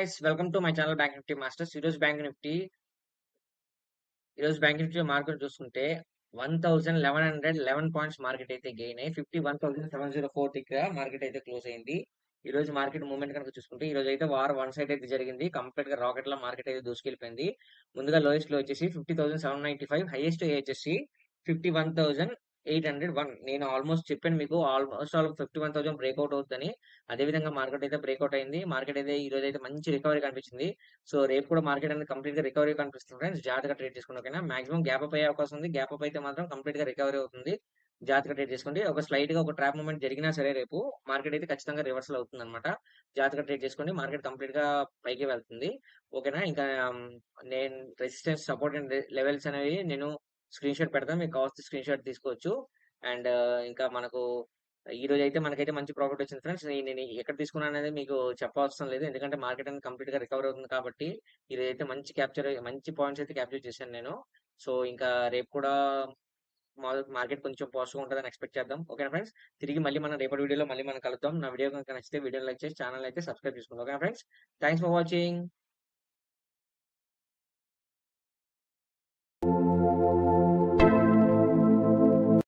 Guys welcome to my channel bank Nifty masters ఈరోజు bank Nifty ఈరోజు bank Nifty market చూసుకుంటే one thousand eleven hundred eleven points market అయితే gain అయ్యి fifty one thousand seven zero four దగ్గర market అయితే close అయింది. ఈ రోజు మార్కెట్ మూవ్మెంట్ కనుక చూసుకుంటే ఈ రోజు అయితే వార్ వన్ సైడ్ అయితే జరిగింది. కంప్లీట్గా రాకెట్ లా మార్కెట్ అయితే దూసుకెళ్ళిపోయింది. ముందుగా లోయెస్ట్లో వచ్చేసి fifty thousand seven ninety five highest వచ్చేసి fifty one thousand eight hundred one. నేను ఆల్మోస్ట్ చెప్పాను మీకు almost all fifty one thousand breakout అవుతుందని. అదే విధంగా మార్కెట్ అయితే బ్రేక్అవుట్ అయింది. మార్కెట్ అయితే ఈ రోజు అయితే మంచి రికవరీ కనిపించింది. సో రేపు కూడా మార్కెట్ అనేది కంప్లీట్గా రికవరీ కనిపిస్తుంది ఫ్రెండ్స్ జాగ్రత్తగా ట్రేడ్ చేసుకోండి ఓకేనా? మాక్సిమం గ్యాప్ అప్ అయ్యే అవకాశం ఉంది. గ్యాప్ అప్ అయితే మాత్రం కంప్లీట్గా రికవరీ అవుతుంది. జాగ్రత్తగా ట్రేడ్ చేసుకోండి. ఒక స్లైట్గా ఒక ట్రాప్ మూమెంట్ జరిగినా సరే రేపు మార్కెట్ అయితే ఖచ్చితంగా రివర్సల్ అవుతుంది అనమాట జాగ్రత్తగా ట్రేడ్ చేసుకోండి. మార్కెట్ కంప్లీట్గా పైకి వెళ్తుంది. ఓకేనా? ఇంకా నేను రెసిస్టెన్స్ సపోర్ట్ అండ్ లెవెల్స్ అనేవి నేను స్క్రీన్ షాట్ పెడతాం మీకు కావాల్సిన స్క్రీన్ షాట్ తీసుకోవచ్చు. అండ్ ఇంకా మనకు ఈ రోజు అయితే మనకైతే మంచి ప్రాఫిట్ వచ్చింది ఫ్రెండ్స్. నేను ఎక్కడ తీసుకున్నాను అనేది మీకు చెప్పవసరం లేదు. ఎందుకంటే మార్కెట్ అనేది కంప్లీట్గా రికవర్ అవుతుంది కాబట్టి ఈ రోజు అయితే మంచి క్యాప్చర్ మంచి పాయింట్స్ అయితే క్యాప్చర్ చేశాను నేను. సో ఇంకా రేపు కూడా మార్కెట్ కొంచెం పాజిటివ్ ఉంటుందని ఎక్స్పెక్ట్ చేద్దాం. ఓకేనా ఫ్రెండ్స్? తిరిగి మళ్ళీ మనం రేపటి వీడియోలో మళ్ళీ మనం కలుద్దాం. నా వీడియో కనుక నచ్చితే వీడియో లైక్ చేసి ఛానల్ అయితే సబ్స్క్రైబ్ చేసుకోండి ఓకేనా ఫ్రెండ్స్? Thanks for watching.